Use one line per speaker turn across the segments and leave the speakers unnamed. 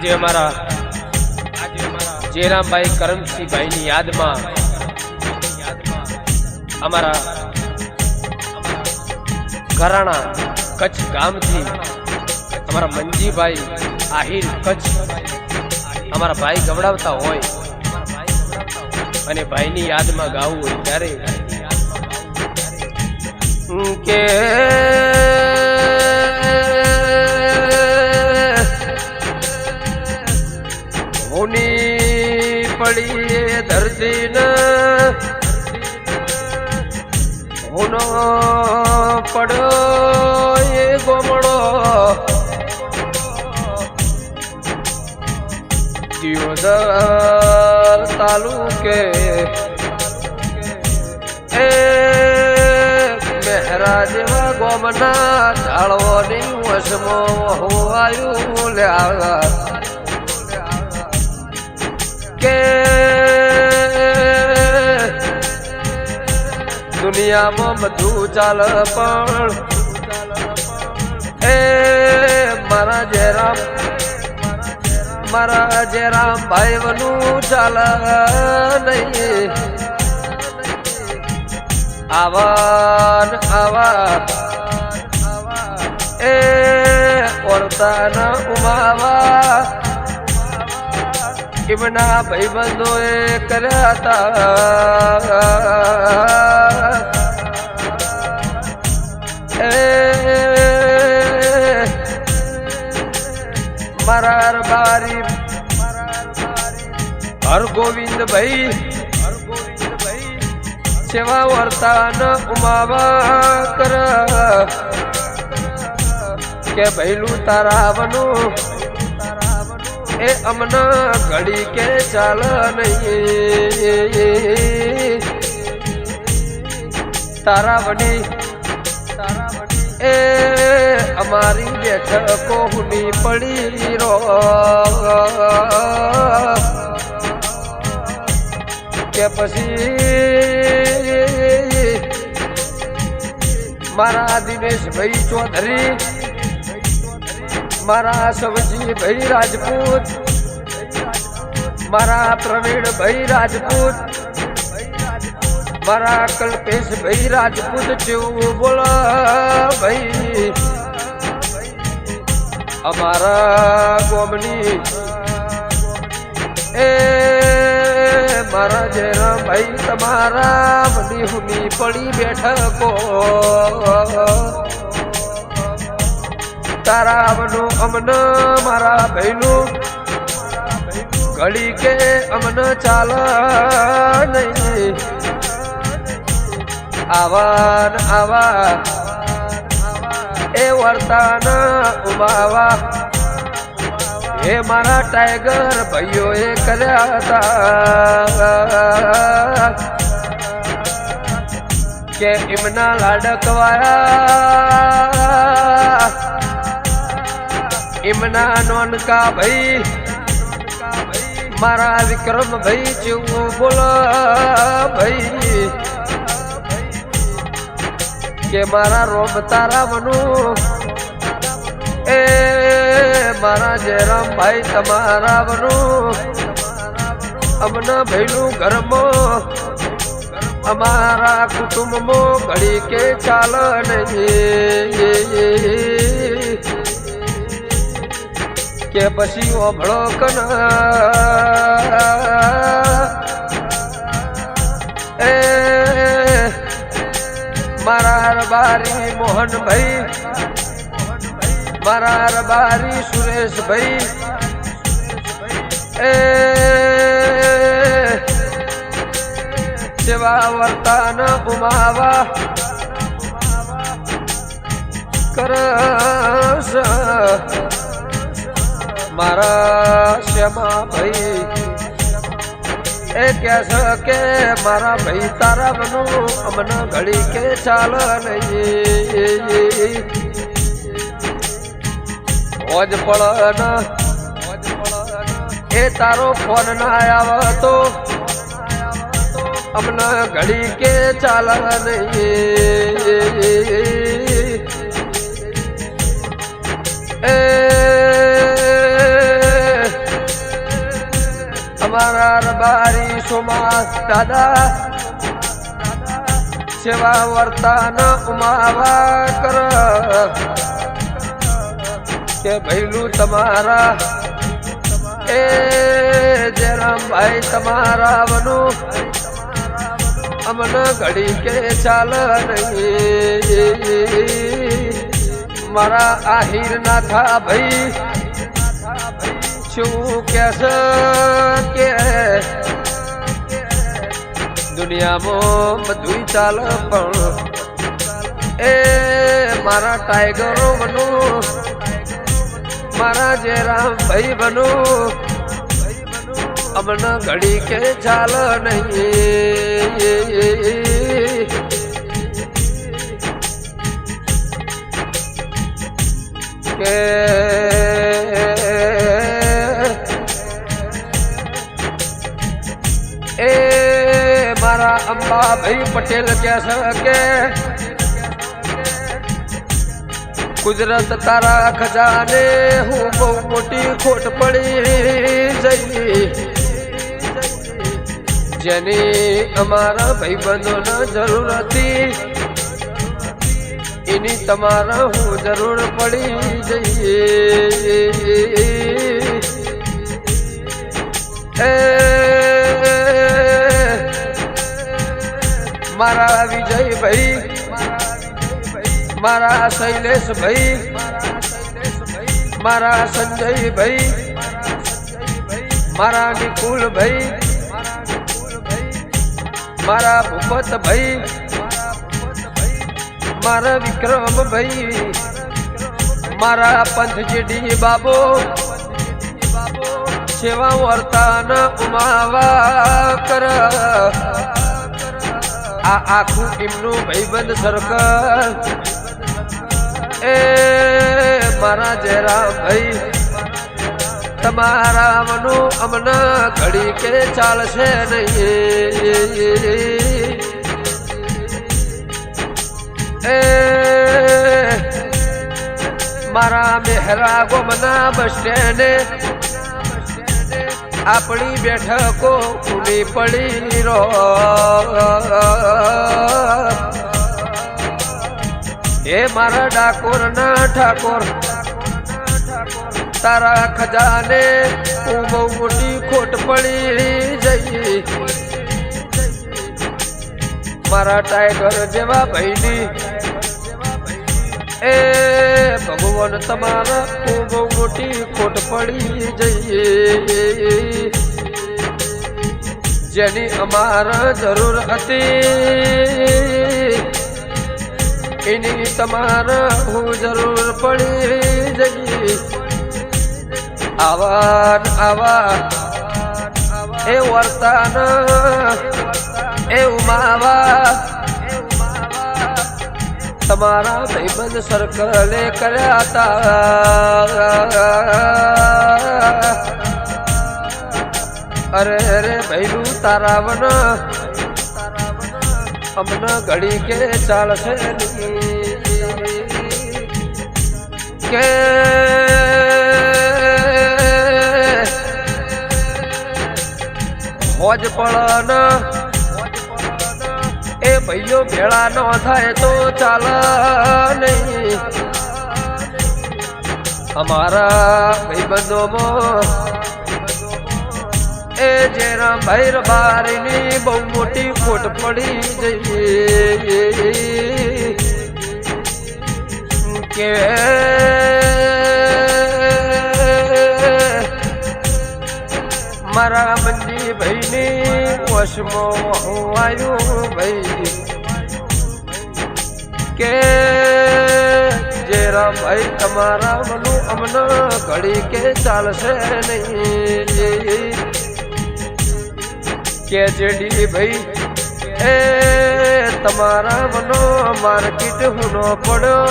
આજે અમારા જયરામભાઈ કરમસિંહભાઈની યાદમાં, અમારા ઘરાણા કચ્છ ગામથી અમારા મંજીભાઈ આહિર કચ્છ અમારા ભાઈ ગવડાવતા હોય અને ભાઈની યાદમાં ગાવું હોય ત્યારે. કે ધરતીને હોનો પડ્યો એ ગોમડો. દિયોદર તાલુકે એ મહેરા જેવા ગોમના ઢાળવાની વસમો હોવાયું લ્યા. કે દુનિયામાં બધું ચાલ પણ. એ મારા જેરામ મારા જેરામ ભાઈ વનું ચાલ નહીં. આવા ન આવા એ ઓરતાના ઉમાવા. એમના ભાઈબંધો એ કર્યા હતા. મારા બારી હર ગોવિંદ ભાઈ સેવા વર્તાન ઉમાવા કર. કે ભૈલું તારાવનું એ અમને ઘડી કે ચાલ નહીં. તારા વડી એ અમારી બેઠકો હુની પડી રો. કે પછી મારા દિનેશભાઈ ચૌધરી મારા સવજી ભાઈ રાજપૂત મારા પ્રવીણભાઈ રાજપૂત મારા કલ્પેશ ભાઈ રાજપૂત જેવું બોલો ભાઈ. અમારા ગોમની. એ મારા જેરા ભાઈ તમારા મની હુમી પડી બેઠકો. તારા અમનું અમન મારા ભૈનું ઘડી કે અમન ચાલ નહીં. આવા આવા એ વર્તાન ઉમાવા. એ મારા ટાઈગર ભાઈઓ એ કર્યા હતા. કે એમના લાડકવાયા નોનકા ભાઈ, મારા વિક્રમ ભાઈ જેવું બોલ ભાઈ. કે મારા રોમ તારા મનું? એ મારા જયરામ ભાઈ તમારા મનું? અમના ભાઈનું ઘરમાં, અમારા કુટુંબમાં ઘડી કે ચાલ નહીં. કે પછી ઓભળો કન. એ, મારા રબારી મોહનભાઈ. મારા રબારી સુરેશભાઈ. એ, સેવા વર્તાન ગુમાવા. કરસ. મારા શ્યામા ભાઈ? એ કે છે કે મારા ભાઈ તારા બનું અમને ઘડી કે ચાલ નહીં. ઓજ એ તારો ફોન ના આવતો. અમને ઘડી કે ચાલ નહીં. એ અમારા રબારી સુમાસ દાદા. સેવા વર્તાન ઉમાવા કર. કે ભૈલું તમારા. એ જયરામભાઈ તમારા વનું. અમન ઘડી કે ચાલ નહીં. મારા આહિર ના ભાઈ. શું કેસ કે દુનિયામાં બધું ચાલ પણ એ મારા ટાઈગરો બનું મારા જે રામ ભાઈ બનું અમન ઘડી કે ચાલ નહીં. કે અંબાભાઈ પટેલ કે કે કુદરત તારા ખજાને હું બહુ મોટી ખોટ પડી જઈ જેની અમારા ભાઈબંધોને જરૂર હતી, એની તમારા હું જરૂર પડી જઈએ મારા વિજયભાઈ, મારા શૈલેષભાઈ, મારા સંજયભાઈ, મારા નિકુલભાઈ, મારા ભૂપતભાઈ, મારા વિક્રમભાઈ, મારા પંથજીડી બાબો, સેવા વર્તાન ઉમાવા કર આ આખું એમનું ભાઈબંધ સર્કલ એ મારા જયરામ ભાઈ તમારા મનું અમને ઘડી કે ચાલશે નહીં. એ મારા મેહરા ગોમના બસ સ્ટેન્ડે આપણી બેઠકો ખુલી પડી રો. એ મારા ડાકોર ના ઠાકોર. તારા ખજાને હું બહુ મોટી ખોટ પડી જઈ. મારા ટાઈગર જેવા ભાઈની એ ભગવાન તમારા બહુ મોટી ખોટ પડી જઈએ. જેની અમારા જરૂર હતી. એની તમારા હું જરૂર પડી જઈએ. આવા આવા એ વર્તાન, એ ઉમાવા તમારા ભાઈબંધ સર્કલે કર્યા હતા અરે અરે ભૈલું તારાવન અમને ઘડી કે ચાલશે. કે મોજ પડન એ ભાઈઓ ભેળા નો થાય તો ચાલ નહીં. અમારા ભાઈબંધોમાં, એ જેના ભાઈ બારીની બહુ મોટી ખોટ પડી જઈએ કે મારા મંજી ભાઈની વશમાં હું આવ્યો ભાઈ કે જે રામભાઈ તમારા મનું અમને ઘડી કે ચાલશે નહીં? કે જેડી ભાઈ, એ તમારા મનો માર્કેટ હુનો પડ્યો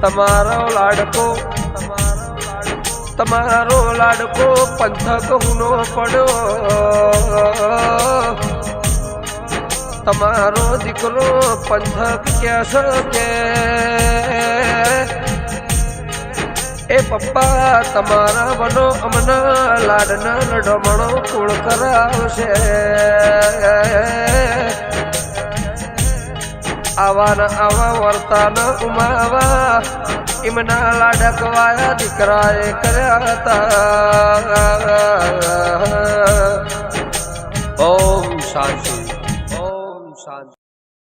તમારો લાડકો તમારો લાડકો પંથક હુનો પડ્યો. તમારો દીકરો પંથક કેસ કે? એ પપ્પા તમારા બનો અમના લાડના લડમણો કુળ કરાવશે. આવા ન આવા વર્તાન ઉમાવા એમના લાડકવાયા દીકરાએ કર્યા હતા. ઓમ શાંતિ.